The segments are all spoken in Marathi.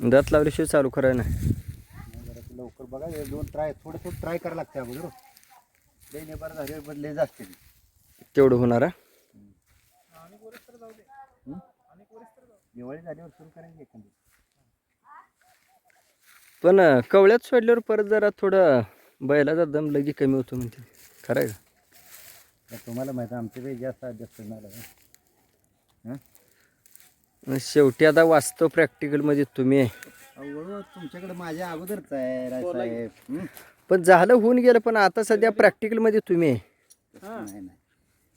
दात लावल्याशिवाय चालू करायला नाही. लवकर बघा हे दोन ट्राय थोडं थोडं ट्राय करायला लागते अगोदर लई नाही बरं झाले बदले जास्त तेवढं होणार हा? दिवाळी झाल्यावर सुरू करायची एखादी. पण अं, कवळ्यात सोडल्यावर परत जरा थोडं बैलाचा दम लगी कमी होतो म्हणते. खरं आहे का? तर तुम्हाला माहिती आहे आमच्याकडे जास्त जास्त झालं हं? शेवटी आता वास्तव प्रॅक्टिकलमध्ये तुम्ही. तुमच्याकडे माझ्या अगोदरच आहे हं? पण झालं होऊन गेलं पण आता सध्या प्रॅक्टिकलमध्ये तुम्ही. आहे. नाही नाही.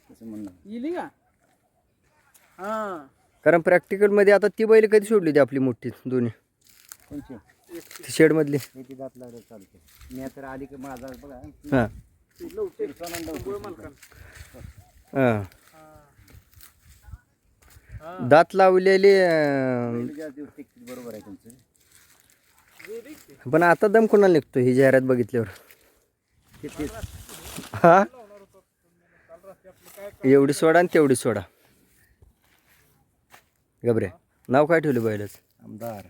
तसं म्हणणं इली का? हा. कारण प्रॅक्टिकलमध्ये आता ती बैल कधी सोडली होती आपली मोठी दोन्ही? कोणची? ती शेडमधली. मी ती दात लागलं चालते. मी तर आली की माझा बघा. हां. हां. दात लावलेली अं, बरोबर आहे तुमचं पण आता दम कोणाला निघतो ही जाहिरात बघितल्यावर? हा? एवढी सोडा आणि तेवढी सोडा. गबरे नाव काय ठेवलं बैलाच? आमदार.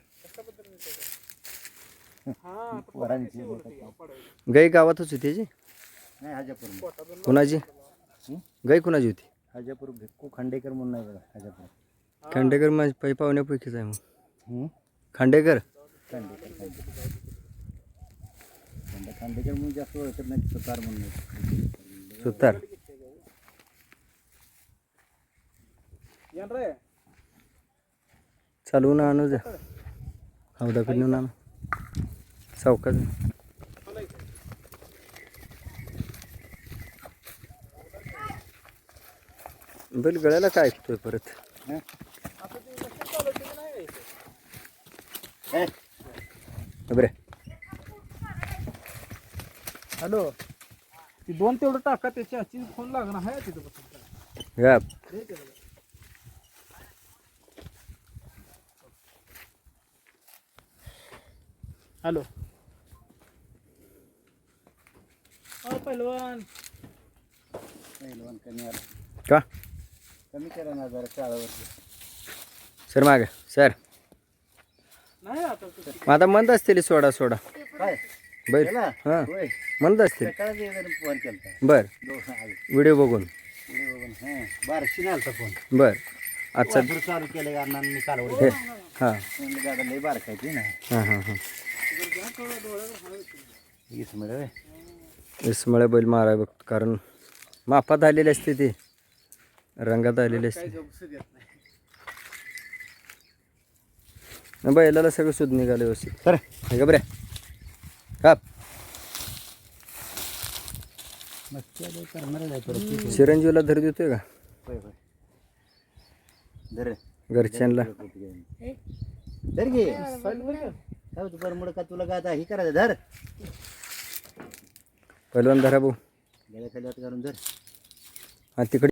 वरांची गाई गावातच होती त्याची हाजापूर कुणाची? गाई कुणाची होती? हाजापूर भिक्कू खांडेकर म्हणून नाही बघा हाजापूर. खांडेकर माझी पै पाहुण्यापैकीच आहे मग. हं? खांडेकर? खांडेकर खांडेकर. खांडे खांडेकर म्हणून जास्त ओळखत नाही सुतार म्हणून नाही. सुतार. चालवून आणू द्या हौदाकडे नेऊन आणू. चौकात बैल गळ्याला काय ऐकतोय परत? हं? बरे. हॅलो. ती दोन तेवढं टाका त्याची आजची फोन लागणार आहे तिथं बसून हॅलो. अ पहिलवान पहिलवान कमी आला. का? कमी करा ना जरा शाळावरती. सर माग सर. नाही आता तू मग आता म्हणत असतील सोडा सोडा. काय? केला? हां. होय. म्हणत असतील. फोन बर. दोन आले. व्हिडिओ बघून. पुढे बघून हां. बारशी आलता फोन बर. वासरू चालू केलं अण्णांनी हे. कालवड हां. म्हणलं दादा लय बारकायची ना. हां हां हां. वीस होय. बैल माराय बघ कारण मापात आलेले असते ते. रंगात आलेले असते गपसू देत नाही न बैलाला सगळं शुद्ध निघालं व्यवस्थित. का बरे. काप. चिरंजीवला धर देतोय का? घरच्यांना. धर घे. काय होतं बरं मुडं का तुला काय आता हे करायचं धर. पहिलवान धरा भाऊ. गेल्या खाली हात घालून धर. हा तिकडे.